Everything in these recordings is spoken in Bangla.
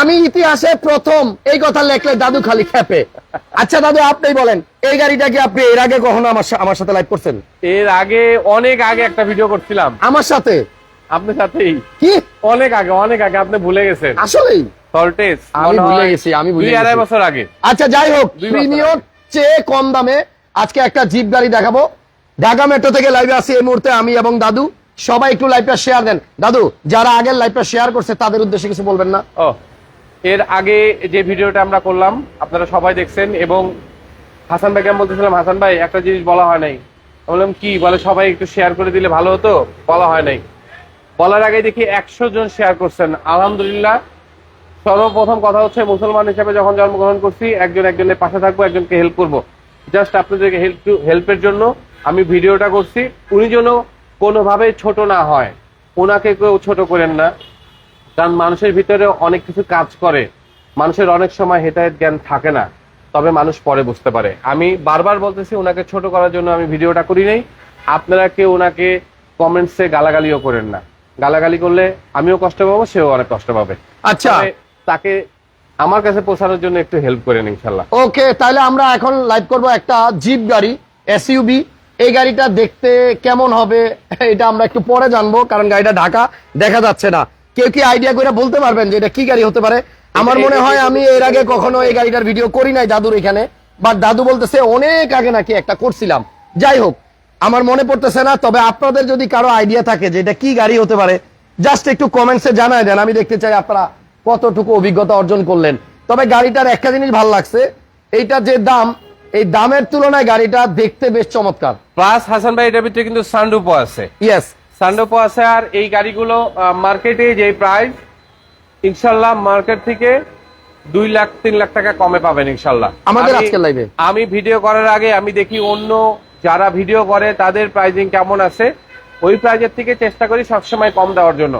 আমি ইতিহাসে প্রথম এই কথা লেখলে দাদু খালি খেপে। আচ্ছা দাদু আপনি বলেন এই গাড়িটা কি আপনি এর আগে কখনো আমার আমার সাথে লাইভ করছেন? এর আগে অনেক আগে একটা ভিডিও করছিলাম। আমার সাথে? আপনার সাথেই? কি? অনেক আগে অনেক আগে আপনি ভুলে গেছেন। আসলেই? সল্টেজ আমি ভুলে গেছি, আমি ভুলে দুই আড়াই গেছি। বছর আগে। আচ্ছা যাই হোক প্রিমিয়র চেয়ে কম দামে আজকে একটা জিপ গাড়ি দেখাবো। ঢাকা মেট্রো থেকে লাইভে আসি এই মুহূর্তে আমি এবং দাদু। সবাই একটু লাইভটা শেয়ার দেন। দাদু যারা আগের লাইভটা শেয়ার করছে তাদের উদ্দেশ্যে কিছু বলবেন না? ও। এর আগে যে ভিডিওটা আমরা করলাম, আপনারা সবাই দেখছেন এবং হাসান ভাইকে আমি বলতেছিলাম, হাসান ভাই, একটা জিনিস বলা হয় নাই। বললাম, কি? বলে, সবাই একটু শেয়ার করে দিলে ভালো হতো। বলা হয় নাই। বলার আগে দেখি একশো জন শেয়ার করছেন। আলহামদুলিল্লাহ, সর্বপ্রথম কথা হচ্ছে মুসলমান হিসেবে যখন জন্মগ্রহণ করছি, একজন একজনের পাশে থাকব, একজনকে হেল্প করব। জাস্ট আপনাদেরকে হেল্প হেল্পের জন্য আমি ভিডিওটা করছি। উনি যেন কোনোভাবে ছোট না হয়। ওনাকে কেউ ছোট করেন না। কারণ মানুষের ভিতরে অনেক কিছু কাজ করে। মানুষের অনেক সময় হেতায়েত জ্ঞান থাকে না তবে মানুষ পরে বুঝতে পারে। আমি বারবার বলতেছি ওনাকে ছোট করার জন্য আমি ভিডিওটা করি নাই। আপনারা কেউ ওনাকে কমেন্টসে গালাগালিও করেন না। গালাগালি করলে আমিও কষ্ট পাবো সেও অনেক কষ্ট পাবে। আচ্ছা। তাকে আমার কাছে পৌঁছানোর জন্য একটু হেল্প করেন ইনশাল্লাহ ওকে তাহলে আমরা এখন লাইভ করব একটা জিপ গাড়ি এসইউবি এই গাড়িটা দেখতে কেমন হবে এটা আমরা একটু পরে জানব কারণ গাড়িটা ঢাকা দেখা যাচ্ছে না। কেউ কি আইডিয়া করে বলতে পারবেন যে এটা কি গাড়ি হতে পারে? আমার মনে হয় আমি এর আগে কখনো এই গাড়িটার ভিডিও করি নাই দাদুর এখানে বাট দাদু বলতেছে অনেক আগে নাকি একটা করছিলাম। যাই হোক আমার মনে পড়তেছে না তবে আপনাদের যদি কারও আইডিয়া থাকে যে এটা কি গাড়ি হতে পারে জাস্ট একটু কমেন্টসে জানায় দেন আমি দেখতে চাই আপনারা কতটুকু অভিজ্ঞতা অর্জন করলেন। তবে গাড়িটার একটা জিনিস ভালো লাগছে এইটা যে দাম এই দামের তুলনায় গাড়িটা দেখতে বেশ চমৎকার। প্লাস হাসান ভাই এটার ভিতরে কিন্তু সানরুপও আছে। ইয়েস আছে আর এই গাড়িগুলো মার্কেটে যে প্রাইস ইনশাল্লাহ মার্কেট থেকে দুই লাখ তিন লাখ টাকা কমে পাবেন ইনশাল্লাহ। আমাদের live এ। আমি ভিডিও করার আগে আমি দেখি অন্য যারা ভিডিও করে তাদের প্রাইজিং কেমন আছে? ওই প্রাইজের থেকে চেষ্টা করি সবসময় কম দেওয়ার জন্য।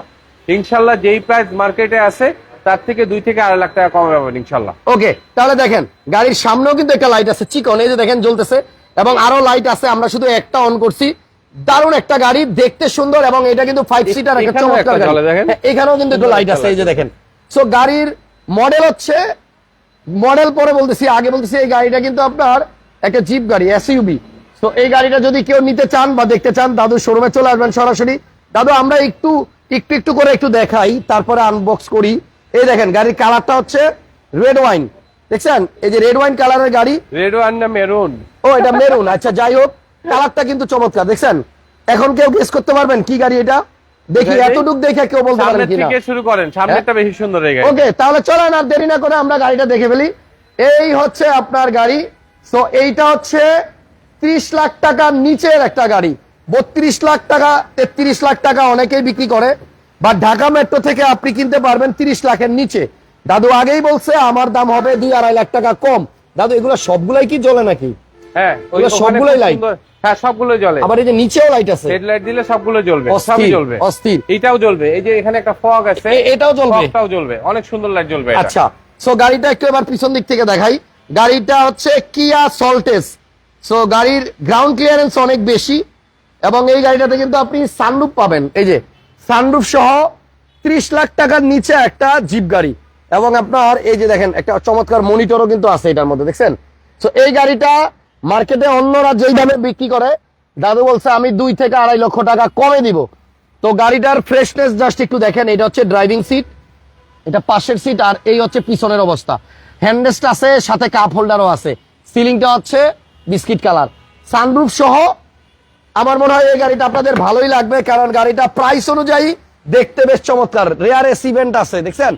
ইনশাল্লাহ যেই প্রাইস মার্কেটে আছে তার থেকে দুই থেকে আড়াই লাখ টাকা কমে পাবেন ইনশাল্লাহ। ওকে তাহলে দেখেন গাড়ির সামনেও কিন্তু একটা লাইট আছে। চিকন এই যে দেখেন জ্বলতেছে। এবং আরও লাইট আছে আমরা শুধু একটা অন করছি। দারুণ একটা গাড়ি দেখতে সুন্দর এবং এটা কিন্তু ফাইভ সিটার একটা চমৎকার গাড়ি। হ্যাঁ, এখানেও কিন্তু একটা লাইট আছে এই যে দেখেন। সো গাড়ির মডেল হচ্ছে মডেল পরে বলতেছি আগে বলতেছি এই গাড়িটা কিন্তু আপনার একটা জিপ গাড়ি এসইউবি তো এই গাড়িটা যদি কেউ নিতে চান বা দেখতে চান দাদু শোরুমে চলে আসবেন সরাসরি। দাদু আমরা একটু একটু একটু করে একটু দেখাই তারপরে আনবক্স করি। এই দেখেন গাড়ির কালারটা হচ্ছে রেড ওয়াইন দেখছেন? এই যে রেড ওয়াইন কালারের গাড়ি। রেড ওয়ান না মেরুন ও এটা মেরুন আচ্ছা যাই হোক কালারটা কিন্তু চমৎকার দেখছেন? এখন কেউ গেস করতে পারবেন কি গাড়ি এটা? দেখি? এতটুক দেখে কেউ বলতে সামনের কিনা? থেকে শুরু করেন সামনেরটা বেশি সুন্দর এই গাড়ি। ওকে তাহলে চলেন আর দেরি না করে আমরা গাড়িটা দেখে ফেলি। এই হচ্ছে আপনার গাড়ি। তো এইটা হচ্ছে ত্রিশ লাখ টাকার নিচের একটা গাড়ি। বত্রিশ লাখ টাকা তেত্রিশ লাখ টাকা অনেকেই বিক্রি করে। বা ঢাকা মেট্রো থেকে আপনি কিনতে পারবেন তিরিশ লাখের নিচে। দাদু আগেই বলছে আমার দাম হবে দুই আড়াই লাখ টাকা কম। দাদু এগুলো সবগুলাই কি জ্বলে নাকি? হ্যাঁ সবগুলোই খুব হ্যাঁ সবগুলো জ্বলে। আবার এই যে নিচেও লাইট আছে। হেডলাইট দিলে সবগুলো জ্বলবে সবই জ্বলবে। অস্থির। এটাও জ্বলবে। এই যে এখানে একটা ফগ আছে এটাও জ্বলবে? ফগটাও জ্বলবে। অনেক সুন্দর লাইট জ্বলবে আচ্ছা সো গাড়িটা একটু এবার পিছন দিক থেকে দেখাই। গাড়িটা হচ্ছে কিয়া সল্টেস সো গাড়ির গ্রাউন্ড ক্লিয়ারেন্স অনেক বেশি এবং এই গাড়িটাতে কিন্তু আপনি সানরুফ পাবেন। এই যে সানরুফ সহ ত্রিশ লাখ টাকার নিচে একটা জিপ গাড়ি। এবং আপনার এই যে দেখেন একটা চমৎকার মনিটরও কিন্তু আছে এটার মধ্যে দেখছেন? তো এই গাড়িটা মার্কেটে অন্যরা যেই দামে বিক্রি করে। দাদু বলছে, আমি দুই থেকে আড়াই লক্ষ টাকা কমে দিব। তো গাড়িটার ফ্রেশনেস জাস্ট একটু দেখেন, এটা হচ্ছে ড্রাইভিং সিট এটা পাশের সিট আর এই হচ্ছে পিছনের অবস্থা। হ্যান্ডরেস্ট আছে, সাথে কাপ হোল্ডারও আছে। সিলিংটা হচ্ছে বিস্কিট কালার সানরুফ সহ, আমার মনে হয় এই গাড়িটা আপনাদের ভালোই লাগবে, কারণ গাড়িটা প্রাইস অনুযায়ী দেখতে বেশ চমৎকার। রেয়ার এস ইভেন্ট আছে, দেখছেন?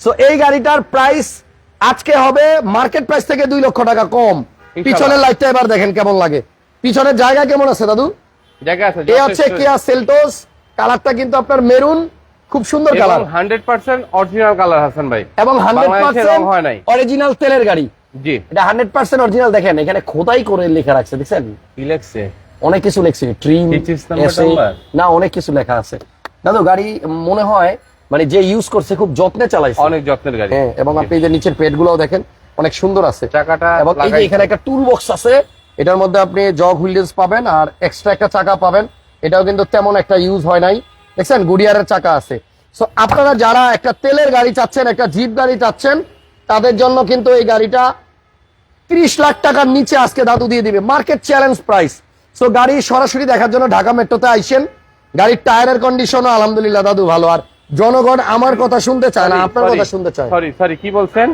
সো এই গাড়িটার প্রাইস আজকে হবে মার্কেট প্রাইস থেকে দুই লক্ষ টাকা কম। পিছনের লাইটটা এবার দেখেন কেমন লাগে। পিছনের জায়গা কেমন আছে দাদু? জায়গা আছে এ হচ্ছে কিয়া সেলটোস কালারটা কিন্তু আপনার মেরুন খুব সুন্দর colour. Hundred percent original colour Hasan ভাই। এবং হান্ড্রেড বাংলাদেশে রং হয় নাই। অরিজিনাল তেলের গাড়ি। জি। এটা হান্ড্রেড পার্সেন্ট অরিজিনাল দেখেন এখানে খোদাই করে লেখা রাখছে দেখছেন? কি অনেক কিছু লেখছে ট্রিম? না অনেক কিছু লেখা আছে। দাদু গাড়ি মনে হয় মানে যে ইউজ করছে খুব যত্নে চালাইছে। অনেক যত্নের গাড়ি। হ্যাঁ এবং আপনি এই যে নিচের পেট গুলোও দেখেন অনেক সুন্দর আছে। চাকাটা এবং এই যে এখানে একটা টুল বক্স আছে এটার মধ্যে আপনি জগ হুইলস পাবেন আর এক্সট্রা একটা চাকা পাবেন। এটাও কিন্তু তেমন একটা ইউজ হয় নাই। দেখছেন? গুডিয়ারের চাকা আছে। সো আপনারা যারা একটা তেলের গাড়ি চাচ্ছেন একটা জিপ গাড়ি চাচ্ছেন তাদের জন্য কিন্তু এই গাড়িটা ত্রিশ লাখ টাকার নিচে আজকে দাদু দিয়ে দিবে। মার্কেট চ্যালেঞ্জ প্রাইস সো গাড়ি সরাসরি দেখার জন্য ঢাকা মেট্রোতে আইসেন। গাড়ির টায়ারের কন্ডিশনও আলহামদুলিল্লাহ দাদু ভালো। আর জনগণ আমার কথা শুনতে চায় না আপনার কথা শুনতে চায়। সরি সরি কি বলছেন?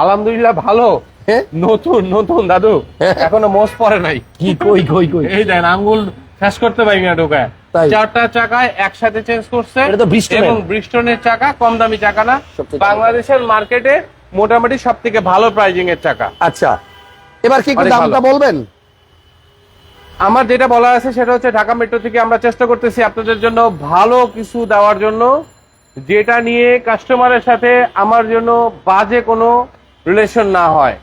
আলহামদুলিল্লাহ ভালো। হ্যাঁ? নতুন নতুন দাদু। হ্যাঁ। এখনও মোষ পরে নাই। কি কই কই কই? এই দেন আঙ্গুল শেষ করতে পারি না ঢোকায়। চারটা চাকায় একসাথে চেঞ্জ করছে। এবং ব্রিস্টনের চাকা কম দামি চাকা না। বাংলাদেশের মার্কেটে মোটামুটি সব থেকে ভালো প্রাইজিং এর চাকা। আচ্ছা। এবার কি দামটা বলবেন? আমার যেটা বলা আছে সেটা হচ্ছে ঢাকা মেট্রো থেকে আমরা চেষ্টা করতেছি আপনাদের জন্য ভালো কিছু দেওয়ার জন্য। যেটা নিয়ে কাস্টমারের সাথে আমার জন্য বাজে কোনো রিলেশন না হয়।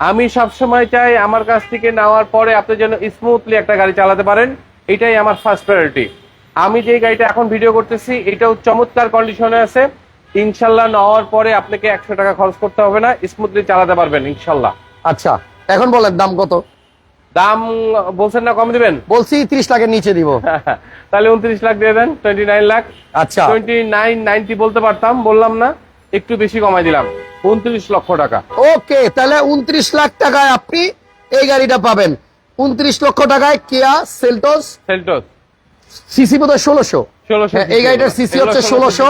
আমি সবসময় চাই আমার কাছ থেকে নেওয়ার পরে আপনি যেন স্মুথলি একটা গাড়ি চালাতে পারেন এটাই আমার ফার্স্ট প্রায়োরিটি আমি যে গাড়িটা এখন ভিডিও করতেছি এটাও চমৎকার কন্ডিশনে আছে। ইনশাল্লাহ নেওয়ার পরে আপনাকে একশো টাকা খরচ করতে হবে না স্মুথলি চালাতে পারবেন ইনশাল্লাহ। আচ্ছা এখন বলেন দাম কত? দাম বলছেন না কম দিবেন? বলছি ত্রিশ লাখের নিচে দিব। তাহলে উনত্রিশ লাখ দিয়ে দেন টোয়েন্টি নাইন লাখ। আচ্ছা। টোয়েন্টি নাইন নাইনটি বলতে পারতাম বললাম না। একটু বেশি কমাই দিলাম। উনত্রিশ লক্ষ টাকা। ওকে তাহলে উনত্রিশ লাখ টাকায় আপনি এই গাড়িটা পাবেন। উনত্রিশ লক্ষ টাকায় কেয়া সেলটোস সেলটোস সিসি বোধ হয় ষোলোশো। 1600 হ্যাঁ, এই গাড়িটার সিসি হচ্ছে ষোলোশো।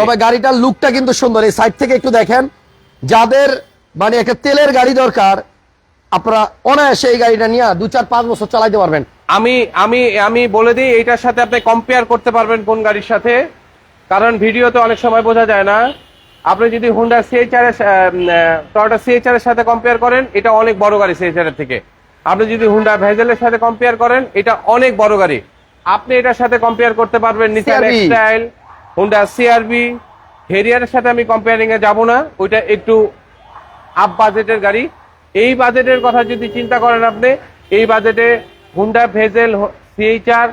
তবে গাড়িটার লুকটা কিন্তু সুন্দর। এই সাইড থেকে একটু দেখেন। যাদের মানে একটা তেলের গাড়ি দরকার আপনারা অনায়াসে এই গাড়িটা নিয়ে দু চার পাঁচ বছর চালাইতে পারবেন। আমি আমি আমি বলে দিই এইটার সাথে আপনি কম্পেয়ার করতে পারবেন কোন গাড়ির সাথে। কারণ ভিডিওতে অনেক সময় বোঝা যায় না। আপনি যদি হুন্ডা সিএইচআর এর টয়োটা সিএইচআর এর সাথে কম্পেয়ার করেন এটা অনেক বড় গাড়ি সিএইচআর এর থেকে। আপনি যদি হুন্ডা ভেজেলের সাথে কম্পেয়ার করেন এটা অনেক বড় গাড়ি। আপনি এটার সাথে কম্পেয়ার করতে পারবেন Nissan X Trail Honda CRV হেরিয়ারের সাথে আমি কম্পেয়ারিং এ যাব না ওইটা একটু আপ বাজেটের গাড়ি। এই বাজেটের কথা যদি চিন্তা করেন আপনি এই বাজেটে হুন্ডা ভেজেল সিএইচআর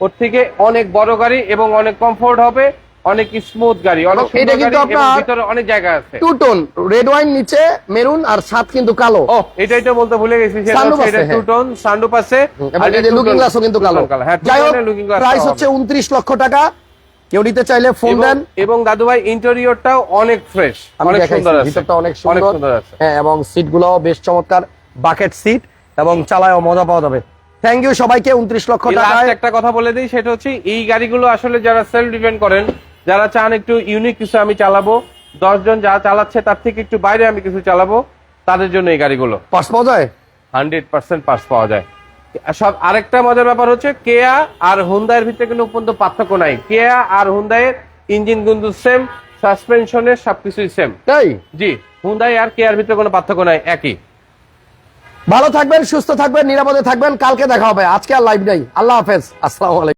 ওর থেকে অনেক বড় গাড়ি এবং অনেক কমফোর্ট হবে। অনেক স্মুথ গাড়ি অনেক এটা সুন্দর কিন্তু গাড়ি আপনার- ভিতরে অনেক জায়গা আছে। টু টোন রেড ওয়াইন নিচে মেরুন আর সাত কিন্তু কালো। ও এটাই তো বলতে ভুলে গেছি সেটা এটা টু টোন সানরুফ আছে আর এই লুকিং গ্লাসও কিন্তু কালো। হ্যাঁ যাই হোক লুকিং গ্লাস প্রাইস হচ্ছে উনত্রিশ লক্ষ টাকা। কেউ নিতে চাইলে ফোন দেন। এবং দাদু ভাই ইন্টেরিয়রটাও অনেক ফ্রেশ অনেক সুন্দর আছে ভিতরটা অনেক সুন্দর। আছে। হ্যাঁ এবং সিটগুলো বেশ চমৎকার বাকেট সিট এবং চালায়ও মজা পাওয়া যাবে। থ্যাংক ইউ সবাইকে উনত্রিশ লক্ষ last একটা কথা বলে দিই সেটা হচ্ছে এই গাড়িগুলো আসলে যারা সেলফ ডিপেন্ড করেন যারা চান একটু ইউনিক কিছু আমি চালাবো দশজন যা চালাচ্ছে তার থেকে একটু বাইরে আমি কিছু চালাবো তাদের জন্য এই গাড়িগুলো। পার্স পাওয়া যায়? হান্ড্রেড পার্সেন্ট পার্স পাওয়া যায়। সব আরেকটা মজার ব্যাপার হচ্ছে কেয়া আর হুন্দায়ের ভিতরে কিন্তু পর্যন্ত পার্থক্য নাই। কেয়া আর হুন্দায়ের ইঞ্জিন কিন্তু সেম সাসপেনশনের সবকিছুই সেম তাই? জি হুন্দাই আর কেয়ার ভিতরে কোনো পার্থক্য নাই একই। ভালো থাকবেন সুস্থ থাকবেন নিরাপদে থাকবেন কালকে দেখা হবে। আজকে আর লাইভ নাই। আল্লাহ হাফেজ। আসসালামু আলাইকুম।